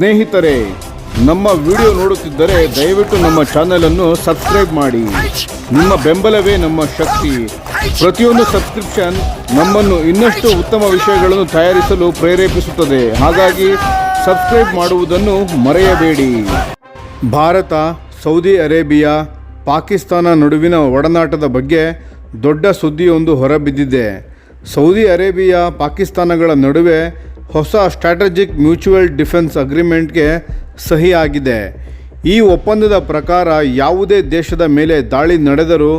ಸ್ನೇಹಿತರೆ, ನಮ್ಮ ವಿಡಿಯೋ ನೋಡುತ್ತಿದ್ದರೆ ದಯವಿಟ್ಟು ನಮ್ಮ ಚಾನೆಲ್ ಅನ್ನು ಸಬ್ಸ್ಕ್ರೈಬ್ ಮಾಡಿ. ನಿಮ್ಮ ಬೆಂಬಲವೇ ನಮ್ಮ ಶಕ್ತಿ. ಪ್ರತಿಯೊಂದು ಸಬ್ಸ್ಕ್ರಿಪ್ಷನ್ ನಮ್ಮನ್ನು ಇನ್ನಷ್ಟು ಉತ್ತಮ ವಿಷಯಗಳನ್ನು ತಯಾರಿಸಲು ಪ್ರೇರೇಪಿಸುತ್ತದೆ. ಹಾಗಾಗಿ ಸಬ್ಸ್ಕ್ರೈಬ್ ಮಾಡುವುದನ್ನು ಮರೆಯಬೇಡಿ. ಭಾರತ, ಸೌದಿ ಅರೇಬಿಯಾ, ಪಾಕಿಸ್ತಾನ ನಡುವಿನ ಒಡನಾಟದ ಬಗ್ಗೆ ದೊಡ್ಡ ಸುದ್ದಿಯೊಂದು ಹೊರಬಿದ್ದಿದೆ. ಸೌದಿ ಅರೇಬಿಯಾ, ಪಾಕಿಸ್ತಾನಗಳ ನಡುವೆ ಹೊಸ ಸ್ಟ್ರಾಟಜಿಕ್ ಮ್ಯೂಚುವಲ್ ಡಿಫೆನ್ಸ್ ಅಗ್ರಿಮೆಂಟ್ಗೆ ಸಹಿ ಆಗಿದೆ ಈ ಒಪ್ಪಂದದ ಪ್ರಕಾರ ಯಾವುದೇ ದೇಶದ ಮೇಲೆ ದಾಳಿ ನಡೆದರೂ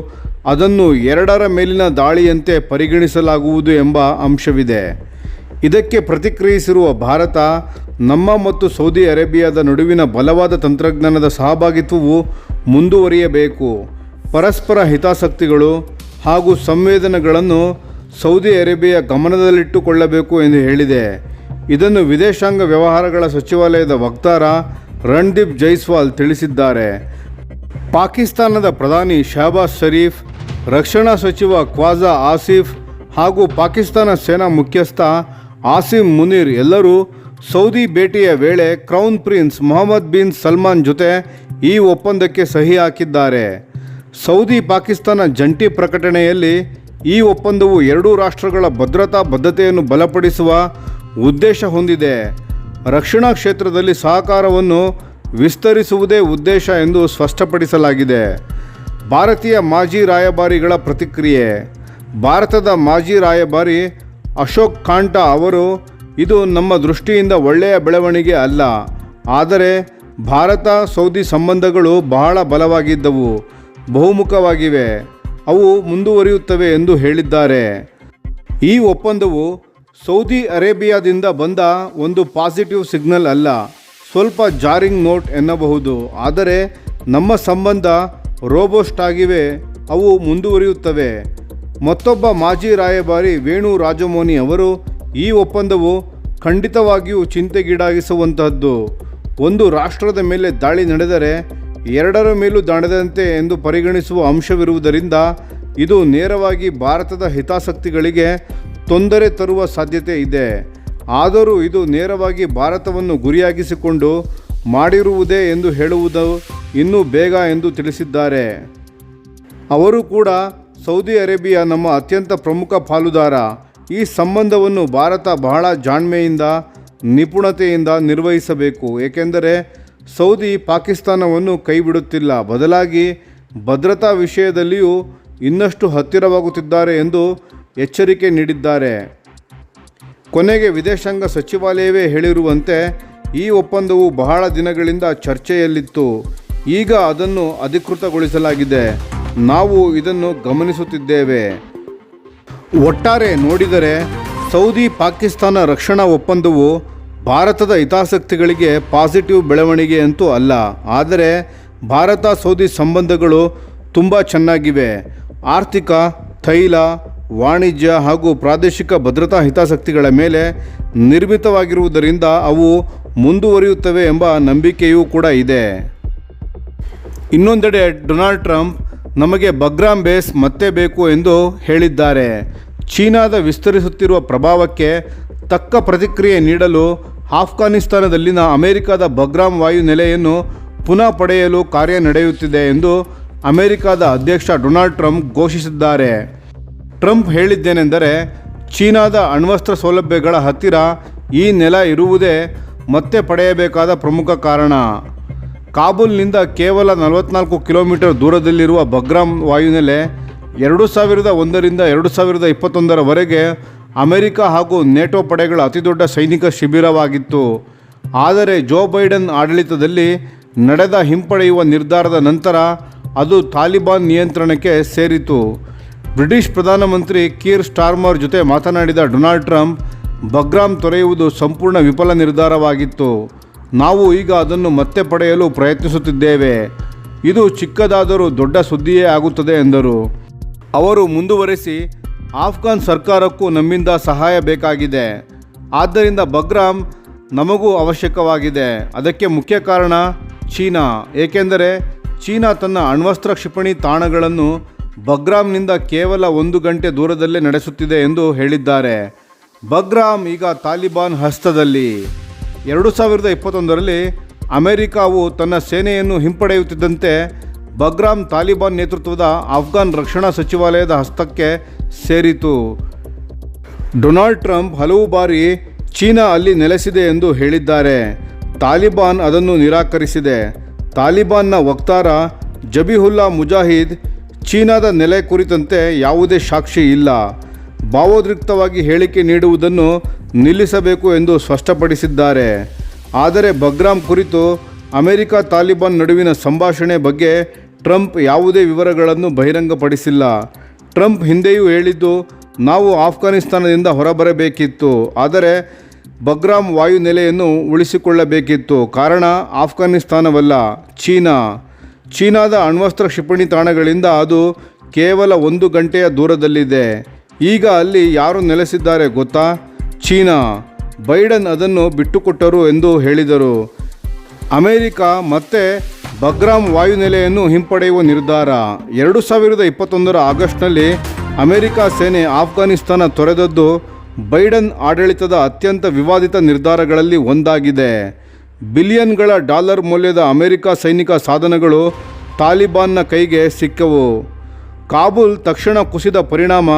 ಅದನ್ನು ಎರಡರ ಮೇಲಿನ ದಾಳಿಯಂತೆ ಪರಿಗಣಿಸಲಾಗುವುದು ಎಂಬ ಅಂಶವಿದೆ. ಇದಕ್ಕೆ ಪ್ರತಿಕ್ರಿಯಿಸಿರುವ ಭಾರತ, ನಮ್ಮ ಮತ್ತು ಸೌದಿ ಅರೇಬಿಯಾದ ನಡುವಿನ ಬಲವಾದ ತಂತ್ರಜ್ಞಾನದ ಸಹಭಾಗಿತ್ವವು ಮುಂದುವರಿಯಬೇಕು. ಪರಸ್ಪರ ಹಿತಾಸಕ್ತಿಗಳು ಹಾಗೂ ಸಂವೇದನೆಗಳನ್ನು ಸೌದಿ ಅರೇಬಿಯಾ ಗಮನದಲ್ಲಿಟ್ಟುಕೊಳ್ಳಬೇಕು ಎಂದು ಹೇಳಿದೆ. ಇದನ್ನು ವಿದೇಶಾಂಗ ವ್ಯವಹಾರಗಳ ಸಚಿವಾಲಯದ ವಕ್ತಾರ ರಣದೀಪ್ ಜೈಸ್ವಾಲ್ ತಿಳಿಸಿದ್ದಾರೆ. ಪಾಕಿಸ್ತಾನದ ಪ್ರಧಾನಿ ಶಹಬಾಜ್ ಶರೀಫ್, ರಕ್ಷಣಾ ಸಚಿವ ಖ್ವಾಜಾ ಆಸಿಫ್ ಹಾಗೂ ಪಾಕಿಸ್ತಾನ ಸೇನಾ ಮುಖ್ಯಸ್ಥ ಆಸಿಮ್ ಮುನೀರ್ ಎಲ್ಲರೂ ಸೌದಿ ಭೇಟಿಯ ವೇಳೆ crown prince Mohammed bin Salman ಜೊತೆ ಈ ಒಪ್ಪಂದಕ್ಕೆ ಸಹಿ ಹಾಕಿದ್ದಾರೆ. ಸೌದಿ ಪಾಕಿಸ್ತಾನ ಜಂಟಿ ಪ್ರಕಟಣೆಯಲ್ಲಿ ಈ ಒಪ್ಪಂದವು ಎರಡೂ ರಾಷ್ಟ್ರಗಳ ಭದ್ರತಾ ಬದ್ಧತೆಯನ್ನು ಬಲಪಡಿಸುವ ಉದ್ದೇಶ ಹೊಂದಿದೆ. ರಕ್ಷಣಾ ಕ್ಷೇತ್ರದಲ್ಲಿ ಸಹಕಾರವನ್ನು ವಿಸ್ತರಿಸುವುದೇ ಉದ್ದೇಶ ಎಂದು ಸ್ಪಷ್ಟಪಡಿಸಲಾಗಿದೆ. ಭಾರತೀಯ ಮಾಜಿ ರಾಯಭಾರಿಗಳ ಪ್ರತಿಕ್ರಿಯೆ. ಭಾರತದ ಮಾಜಿ ರಾಯಭಾರಿ ಅಶೋಕ್ ಕಾಂಟಾ ಅವರು, ಇದು ನಮ್ಮ ದೃಷ್ಟಿಯಿಂದ ಒಳ್ಳೆಯ ಬೆಳವಣಿಗೆ ಅಲ್ಲ. ಆದರೆ, ಭಾರತ, ಸೌದಿ ಸಂಬಂಧಗಳು ಬಹಳ ಬಲವಾಗಿದ್ದವು, ಬಹುಮುಖವಾಗಿವೆ. ಅವು ಮುಂದುವರಿಯುತ್ತವೆ ಎಂದು ಹೇಳಿದ್ದಾರೆ. ಈ ಒಪ್ಪಂದವು ಸೌದಿ ಅರೇಬಿಯಾದಿಂದ ಬಂದ ಒಂದು ಪಾಸಿಟಿವ್ ಸಿಗ್ನಲ್ ಅಲ್ಲ, ಸ್ವಲ್ಪ ಜಾರಿಂಗ್ ನೋಟ್ ಎನ್ನಬಹುದು. ಆದರೆ ನಮ್ಮ ಸಂಬಂಧ ರೋಬೋಸ್ಟ್ ಆಗಿವೆ, ಅವು ಮುಂದುವರಿಯುತ್ತವೆ. ಮತ್ತೊಬ್ಬ ಮಾಜಿ ರಾಯಭಾರಿ ವೇಣು ರಾಜಮೋನಿ ಅವರು ಈ ಒಪ್ಪಂದವು ಖಂಡಿತವಾಗಿಯೂ ಚಿಂತೆಗೀಡಾಗಿಸುವಂತಹದ್ದು. ಒಂದು ರಾಷ್ಟ್ರದ ಮೇಲೆ ದಾಳಿ ನಡೆದರೆ ಎರಡರ ಮೇಲೂ ದಾಣದಂತೆ ಎಂದು ಪರಿಗಣಿಸುವ ಅಂಶವಿರುವುದರಿಂದ ಇದು ನೇರವಾಗಿ ಭಾರತದ ಹಿತಾಸಕ್ತಿಗಳಿಗೆ ತೊಂದರೆ ತರುವ ಸಾಧ್ಯತೆ ಇದೆ. ಆದರೂ ಇದು ನೇರವಾಗಿ ಭಾರತವನ್ನು ಗುರಿಯಾಗಿಸಿಕೊಂಡು ಮಾಡಿರುವುದೇ ಎಂದು ಹೇಳುವುದು ಇನ್ನೂ ಬೇಗ ಎಂದು ತಿಳಿಸಿದ್ದಾರೆ. ಅವರು ಕೂಡ ಸೌದಿ ಅರೇಬಿಯಾ ನಮ್ಮ ಅತ್ಯಂತ ಪ್ರಮುಖ ಪಾಲುದಾರ. ಈ ಸಂಬಂಧವನ್ನು ಭಾರತ ಬಹಳ ಜಾಣ್ಮೆಯಿಂದ, ನಿಪುಣತೆಯಿಂದ ನಿರ್ವಹಿಸಬೇಕು. ಏಕೆಂದರೆ ಸೌದಿ ಪಾಕಿಸ್ತಾನವನ್ನು ಕೈಬಿಡುತ್ತಿಲ್ಲ. ಬದಲಾಗಿ ಭದ್ರತಾ ವಿಷಯದಲ್ಲಿಯೂ ಇನ್ನಷ್ಟು ಹತ್ತಿರವಾಗುತ್ತಿದ್ದಾರೆ ಎಂದು ಎಚ್ಚರಿಕೆ ನೀಡಿದ್ದಾರೆ. ಕೊನೆಗೆ ವಿದೇಶಾಂಗ ಸಚಿವಾಲಯವೇ ಹೇಳಿರುವಂತೆ, ಈ ಒಪ್ಪಂದವು ಬಹಳ ದಿನಗಳಿಂದ ಚರ್ಚೆಯಲ್ಲಿತ್ತು. ಈಗ ಅದನ್ನು ಅಧಿಕೃತಗೊಳಿಸಲಾಗಿದೆ. ನಾವು ಇದನ್ನು ಗಮನಿಸುತ್ತಿದ್ದೇವೆ. ಒಟ್ಟಾರೆ ನೋಡಿದರೆ, ಸೌದಿ ಪಾಕಿಸ್ತಾನ ರಕ್ಷಣಾ ಒಪ್ಪಂದವು ಭಾರತದ ಹಿತಾಸಕ್ತಿಗಳಿಗೆ ಪಾಸಿಟಿವ್ ಬೆಳವಣಿಗೆ ಅಂತೂ ಅಲ್ಲ. ಆದರೆ ಭಾರತ ಸೌದಿ ಸಂಬಂಧಗಳು ತುಂಬ ಚೆನ್ನಾಗಿವೆ. ಆರ್ಥಿಕ, ತೈಲ ವಾಣಿಜ್ಯ ಹಾಗೂ ಪ್ರಾದೇಶಿಕ ಭದ್ರತಾ ಹಿತಾಸಕ್ತಿಗಳ ಮೇಲೆ ನಿರ್ಮಿತವಾಗಿರುವುದರಿಂದ ಅವು ಮುಂದುವರಿಯುತ್ತವೆ ಎಂಬ ನಂಬಿಕೆಯೂ ಕೂಡ ಇದೆ. ಇನ್ನೊಂದೆಡೆ ಡೊನಾಲ್ಡ್ ಟ್ರಂಪ್, ನಮಗೆ ಬಗ್ರಾಮ್ ಬೇಸ್ ಮತ್ತೆ ಬೇಕು ಎಂದು ಹೇಳಿದ್ದಾರೆ. ಚೀನಾದ ವಿಸ್ತರಿಸುತ್ತಿರುವ ಪ್ರಭಾವಕ್ಕೆ ತಕ್ಕ ಪ್ರತಿಕ್ರಿಯೆ ನೀಡಲು ಆಫ್ಘಾನಿಸ್ತಾನದಲ್ಲಿನ ಅಮೆರಿಕದ ಬಗ್ರಾಮ್ ವಾಯು ನೆಲೆಯನ್ನು ಪುನಃ ಪಡೆಯಲು ಕಾರ್ಯ ನಡೆಯುತ್ತಿದೆ ಎಂದು ಅಮೆರಿಕದ ಅಧ್ಯಕ್ಷ ಡೊನಾಲ್ಡ್ ಟ್ರಂಪ್ ಘೋಷಿಸಿದ್ದಾರೆ. ಟ್ರಂಪ್ ಹೇಳಿದ್ದೇನೆಂದರೆ ಚೀನಾದ ಅಣ್ವಸ್ತ್ರ ಸೌಲಭ್ಯಗಳ ಹತ್ತಿರ ಈ ನೆಲ ಇರುವುದೇ ಮತ್ತೆ ಪಡೆಯಬೇಕಾದ ಪ್ರಮುಖ ಕಾರಣ. ಕಾಬೂಲ್ನಿಂದ ಕೇವಲ ನಲವತ್ನಾಲ್ಕು ಕಿಲೋಮೀಟರ್ ದೂರದಲ್ಲಿರುವ ಬಗ್ರಾಮ್ ವಾಯುನೆಲೆ ಎರಡು ಸಾವಿರದ ಒಂದರಿಂದ ಎರಡು ಸಾವಿರದ ಇಪ್ಪತ್ತೊಂದರವರೆಗೆ ಅಮೆರಿಕ ಹಾಗೂ ನೇಟೋ ಪಡೆಗಳ ಅತಿದೊಡ್ಡ ಸೈನಿಕ ಶಿಬಿರವಾಗಿತ್ತು. ಆದರೆ ಜೋ ಬೈಡನ್ ಆಡಳಿತದಲ್ಲಿ ನಡೆದ ಹಿಂಪಡೆಯುವ ನಿರ್ಧಾರದ ನಂತರ ಅದು ತಾಲಿಬಾನ್ ನಿಯಂತ್ರಣಕ್ಕೆ ಸೇರಿತು. ಬ್ರಿಟಿಷ್ ಪ್ರಧಾನಮಂತ್ರಿ ಕೀರ್ ಸ್ಟಾರ್ಮರ್ ಜೊತೆ ಮಾತನಾಡಿದ ಡೊನಾಲ್ಡ್ ಟ್ರಂಪ್, ಬಗ್ರಾಮ್ ತೊರೆಯುವುದು ಸಂಪೂರ್ಣ ವಿಫಲ ನಿರ್ಧಾರವಾಗಿತ್ತು. ನಾವು ಈಗ ಅದನ್ನು ಮತ್ತೆ ಪಡೆಯಲು ಪ್ರಯತ್ನಿಸುತ್ತಿದ್ದೇವೆ. ಇದು ಚಿಕ್ಕದಾದರೂ ದೊಡ್ಡ ಸುದ್ದಿಯೇ ಆಗುತ್ತದೆ ಎಂದರು. ಅವರು ಮುಂದುವರೆಸಿ, ಆಫ್ಘಾನ್ ಸರ್ಕಾರಕ್ಕೂ ನಮ್ಮಿಂದ ಸಹಾಯ ಬೇಕಾಗಿದೆ. ಆದ್ದರಿಂದ ಬಗ್ರಾಮ್ ನಮಗೂ ಅವಶ್ಯಕವಾಗಿದೆ. ಅದಕ್ಕೆ ಮುಖ್ಯ ಕಾರಣ ಚೀನಾ. ಏಕೆಂದರೆ ಚೀನಾ ತನ್ನ ಅಣ್ವಸ್ತ್ರ ಕ್ಷಿಪಣಿ ತಾಣಗಳನ್ನು ಬಗ್ರಾಮ್ನಿಂದ ಕೇವಲ ಒಂದು ಗಂಟೆ ದೂರದಲ್ಲೇ ನಡೆಸುತ್ತಿದೆ ಎಂದು ಹೇಳಿದ್ದಾರೆ. ಬಗ್ರಾಮ್ ಈಗ ತಾಲಿಬಾನ್ ಹಸ್ತದಲ್ಲಿ. ಎರಡು ಸಾವಿರದ ಇಪ್ಪತ್ತೊಂದರಲ್ಲಿ ಅಮೆರಿಕಾವು ತನ್ನ ಸೇನೆಯನ್ನು ಹಿಂಪಡೆಯುತ್ತಿದ್ದಂತೆ ಬಗ್ರಾಮ್ ತಾಲಿಬಾನ್ ನೇತೃತ್ವದ ಆಫ್ಘಾನ್ ರಕ್ಷಣಾ ಸಚಿವಾಲಯದ ಹಸ್ತಕ್ಕೆ ಸೇರಿತು. ಡೊನಾಲ್ಡ್ ಟ್ರಂಪ್ ಹಲವು ಬಾರಿ ಚೀನಾ ಅಲ್ಲಿ ನೆಲೆಸಿದೆ ಎಂದು ಹೇಳಿದ್ದಾರೆ. ತಾಲಿಬಾನ್ ಅದನ್ನು ನಿರಾಕರಿಸಿದೆ. ತಾಲಿಬಾನ್ನ ವಕ್ತಾರ ಜಬಿಹುಲ್ಲಾ ಮುಜಾಹಿದ್ ಚೀನಾದ ನೆಲೆ ಕುರಿತಂತೆ ಯಾವುದೇ ಸಾಕ್ಷಿ ಇಲ್ಲ. ಭಾವೋದ್ರಿಕ್ತವಾಗಿ ಹೇಳಿಕೆ ನೀಡುವುದನ್ನು ನಿಲ್ಲಿಸಬೇಕು ಎಂದು ಸ್ಪಷ್ಟಪಡಿಸಿದ್ದಾರೆ. ಆದರೆ ಬಗ್ರಾಮ್ ಕುರಿತು ಅಮೆರಿಕ ತಾಲಿಬಾನ್ ನಡುವಿನ ಸಂಭಾಷಣೆ ಬಗ್ಗೆ ಟ್ರಂಪ್ ಯಾವುದೇ ವಿವರಗಳನ್ನು ಬಹಿರಂಗಪಡಿಸಿಲ್ಲ. ಟ್ರಂಪ್ ಹಿಂದೆಯೂ ಹೇಳಿದ್ದು, ನಾವು ಆಫ್ಘಾನಿಸ್ತಾನದಿಂದ ಹೊರಬರಬೇಕಿತ್ತು. ಆದರೆ ಬಗ್ರಾಮ್ ವಾಯುನೆಲೆಯನ್ನು ಉಳಿಸಿಕೊಳ್ಳಬೇಕಿತ್ತು. ಕಾರಣ ಆಫ್ಘಾನಿಸ್ತಾನವಲ್ಲ, ಚೀನಾ. ಚೀನಾದ ಅಣ್ವಸ್ತ್ರ ಕ್ಷಿಪಣಿ ತಾಣಗಳಿಂದ ಅದು ಕೇವಲ ಒಂದು ಗಂಟೆಯ ದೂರದಲ್ಲಿದೆ. ಈಗ ಅಲ್ಲಿ ಯಾರು ನೆಲೆಸಿದ್ದಾರೆ ಗೊತ್ತಾ? ಚೀನಾ. ಬೈಡನ್ ಅದನ್ನು ಬಿಟ್ಟುಕೊಟ್ಟರು ಎಂದು ಹೇಳಿದರು. ಅಮೆರಿಕ ಮತ್ತೆ ಬಗ್ರಾಮ್ ವಾಯುನೆಲೆಯನ್ನು ಹಿಂಪಡೆಯುವ ನಿರ್ಧಾರ. ಎರಡು ಸಾವಿರದ ಇಪ್ಪತ್ತೊಂದರ ಆಗಸ್ಟ್ನಲ್ಲಿ ಅಮೆರಿಕ ಸೇನೆ ಆಫ್ಘಾನಿಸ್ತಾನ ತೊರೆದದ್ದು ಬೈಡನ್ ಆಡಳಿತದ ಅತ್ಯಂತ ವಿವಾದಿತ ನಿರ್ಧಾರಗಳಲ್ಲಿ ಒಂದಾಗಿದೆ. ಬಿಲಿಯನ್ಗಳ ಡಾಲರ್ ಮೌಲ್ಯದ ಅಮೆರಿಕ ಸೈನಿಕ ಸಾಧನಗಳು ತಾಲಿಬಾನ್ನ ಕೈಗೆ ಸಿಕ್ಕವು. ಕಾಬೂಲ್ ತಕ್ಷಣ ಕುಸಿದ ಪರಿಣಾಮ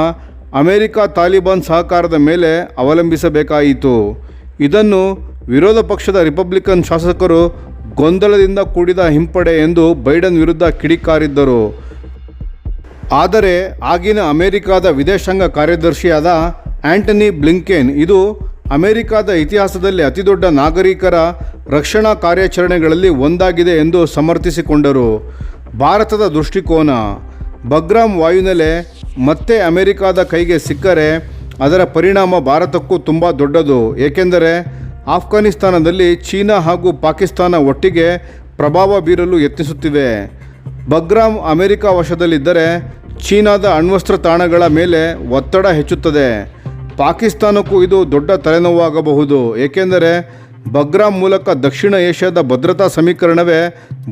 ಅಮೆರಿಕ ತಾಲಿಬಾನ್ ಸಹಕಾರದ ಮೇಲೆ ಅವಲಂಬಿಸಬೇಕಾಯಿತು. ಇದನ್ನು ವಿರೋಧ ಪಕ್ಷದ ರಿಪಬ್ಲಿಕನ್ ಶಾಸಕರು ಗೊಂದಲದಿಂದ ಕೂಡಿದ ಹಿಂಪಡೆ ಎಂದು ಬೈಡನ್ ವಿರುದ್ಧ ಕಿಡಿಕಾರಿದ್ದರು. ಆದರೆ ಆಗಿನ ಅಮೆರಿಕದ ವಿದೇಶಾಂಗ ಕಾರ್ಯದರ್ಶಿಯಾದ ಆಂಟನಿ ಬ್ಲಿಂಕೆನ್ ಇದು ಅಮೆರಿಕದ ಇತಿಹಾಸದಲ್ಲಿ ಅತಿದೊಡ್ಡ ನಾಗರಿಕರ ರಕ್ಷಣಾ ಕಾರ್ಯಾಚರಣೆಗಳಲ್ಲಿ ಒಂದಾಗಿದೆ ಎಂದು ಸಮರ್ಥಿಸಿಕೊಂಡರು. ಭಾರತದ ದೃಷ್ಟಿಕೋನ ಬಗ್ರಾಮ್ ವಾಯುನೆಲೆ ಮತ್ತೆ ಅಮೆರಿಕದ ಕೈಗೆ ಸಿಕ್ಕರೆ ಅದರ ಪರಿಣಾಮ ಭಾರತಕ್ಕೂ ತುಂಬ ದೊಡ್ಡದು. ಏಕೆಂದರೆ ಆಫ್ಘಾನಿಸ್ತಾನದಲ್ಲಿ ಚೀನಾ ಹಾಗೂ ಪಾಕಿಸ್ತಾನ ಒಟ್ಟಿಗೆ ಪ್ರಭಾವ ಬೀರಲು ಯತ್ನಿಸುತ್ತಿವೆ. ಬಗ್ರಾಮ್ ಅಮೆರಿಕ ವಶದಲ್ಲಿದ್ದರೆ ಚೀನಾದ ಅಣ್ವಸ್ತ್ರ ತಾಣಗಳ ಮೇಲೆ ಒತ್ತಡ ಹೆಚ್ಚುತ್ತದೆ. ಪಾಕಿಸ್ತಾನಕ್ಕೂ ಇದು ದೊಡ್ಡ ತಲೆನೋವಾಗಬಹುದು. ಏಕೆಂದರೆ ಬಗ್ರಾಮ್ ಮೂಲಕ ದಕ್ಷಿಣ ಏಷ್ಯಾದ ಭದ್ರತಾ ಸಮೀಕರಣವೇ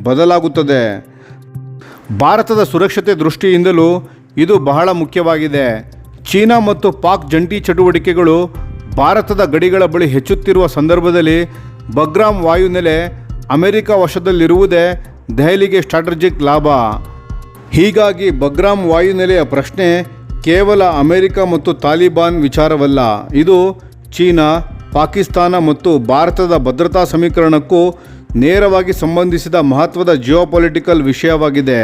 ಬದಲಾಗುತ್ತದೆ. ಭಾರತದ ಸುರಕ್ಷತೆ ದೃಷ್ಟಿಯಿಂದಲೂ ಇದು ಬಹಳ ಮುಖ್ಯವಾಗಿದೆ. ಚೀನಾ ಮತ್ತು ಪಾಕ್ ಜಂಟಿ ಚಟುವಟಿಕೆಗಳು ಭಾರತದ ಗಡಿಗಳ ಬಳಿ ಹೆಚ್ಚುತ್ತಿರುವ ಸಂದರ್ಭದಲ್ಲಿ ಬಗ್ರಾಮ್ ವಾಯುನೆಲೆ ಅಮೆರಿಕ ವಶದಲ್ಲಿರುವುದೇ ದೆಹಲಿಗೆ ಸ್ಟ್ರಾಟಜಿಕ್ ಲಾಭ. ಹೀಗಾಗಿ ಬಗ್ರಾಮ್ ವಾಯುನೆಲೆಯ ಪ್ರಶ್ನೆ ಕೇವಲ ಅಮೆರಿಕ ಮತ್ತು ತಾಲಿಬಾನ್ ವಿಚಾರವಲ್ಲ, ಇದು ಚೀನಾ, ಪಾಕಿಸ್ತಾನ ಮತ್ತು ಭಾರತದ ಭದ್ರತಾ ಸಮೀಕರಣಕ್ಕೂ ನೇರವಾಗಿ ಸಂಬಂಧಿಸಿದ ಮಹತ್ವದ ಜಿಯೋಪೊಲಿಟಿಕಲ್ ವಿಷಯವಾಗಿದೆ.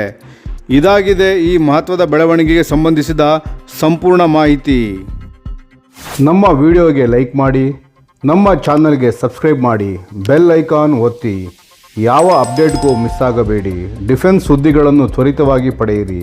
ಇದಾಗಿದೆ ಈ ಮಹತ್ವದ ಬೆಳವಣಿಗೆಗೆ ಸಂಬಂಧಿಸಿದ ಸಂಪೂರ್ಣ ಮಾಹಿತಿ. ನಮ್ಮ ವಿಡಿಯೋಗೆ ಲೈಕ್ ಮಾಡಿ, ನಮ್ಮ ಚಾನಲ್ಗೆ ಸಬ್ಸ್ಕ್ರೈಬ್ ಮಾಡಿ, ಬೆಲ್ ಐಕಾನ್ ಒತ್ತಿ. ಯಾವ ಅಪ್ಡೇಟ್ಗೂ ಮಿಸ್ ಆಗಬೇಡಿ. ಡಿಫೆನ್ಸ್ ಸುದ್ದಿಗಳನ್ನು ತ್ವರಿತವಾಗಿ ಪಡೆಯಿರಿ.